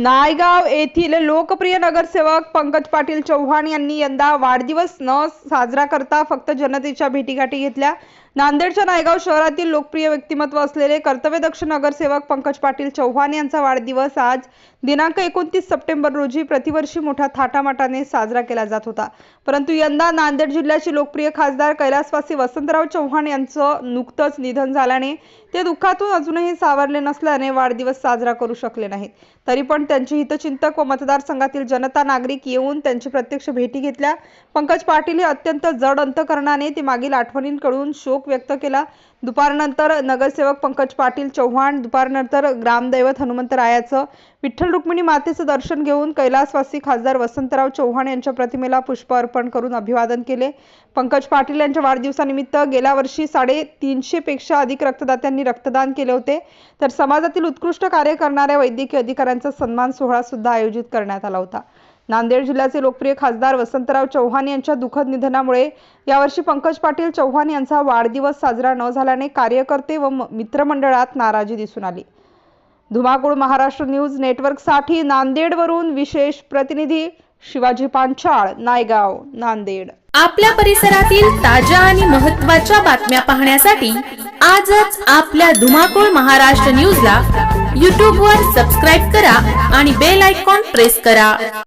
नायगाव येथील लोकप्रिय नगरसेवक पंकज पाटील चव्हाण यांनी यंदा वाढदिवस न साजरा करता फक्त जनतेच्या भेटीगाठी घेतल्या. नांदेडच्या नायगाव शहरातील लोकप्रिय व्यक्तिमत्व असलेले कर्तव्यदक्ष नगरसेवक पंकज पाटील चव्हाण यांचा वाढदिवस आज दिनांक एकोणतीस सप्टेंबर रोजी प्रतिवर्षी मोठ्या थाटामाटाने साजरा केला जात होता. परंतु यंदा नांदेड जिल्ह्याचे लोकप्रिय खासदार कैलासवासी वसंतराव चव्हाण यांचं नुकतंच निधन झाल्याने ते दुःखातून अजूनही सावरले नसल्याने वाढदिवस साजरा करू शकले नाहीत. तरी पण त्यांचे हितचिंतक व मतदारसंघातील जनता नागरिक येऊन त्यांची प्रत्यक्ष भेटी घेतल्या. पंकज पाटील हे अत्यंत जड अंतकरणाने ते मागील आठवणींकडून शोक व्यक्त केला. दुपारनंतर नगरसेवक पंकज पाटील चव्हाण दुपारनंतर ग्रामदैवत हनुमंतरायाचं विठ्ठल रुक्मिणी मातेचं दर्शन घेऊन कैलासवासी खासदार वसंतराव चव्हाण यांच्या प्रतिमेला पुष्प अर्पण करून अभिवादन केले. पंकज पाटील यांच्या वाढदिवसानिमित्त गेल्या वर्षी साडेतीनशे पेक्षा अधिक रक्तदात्यांनी रक्तदान केले होते. तर समाजातील उत्कृष्ट कार्य करणाऱ्या वैद्यकीय अधिकाऱ्यांचा सन्मान सोहळा सुद्धा आयोजित करण्यात आला होता. नांदेड जिल्ह्याचे लोकप्रिय खासदार वसंतराव चव्हाण यांच्या दुःखद निधनामुळे यावर्षी पंकज पाटील चव्हाण यांचा वाढदिवस साजरा न झाल्याने कार्यकर्ते व मित्रमंडळात नाराजी दिसून आली. धुमाकूळ महाराष्ट्र न्यूज नेटवर्कसाठी नांदेडवरून विशेष प्रतिनिधी शिवाजी पांचाळ नायगाव नांदेड. आपल्या परिसरातील ताज्या आणि महत्त्वाच्या बातम्या पाहण्यासाठी आजच आपल्या धुमाकूळ महाराष्ट्र न्यूजला यूट्यूबवर वर सबस्क्राईब करा आणि बेल आयकॉन प्रेस करा.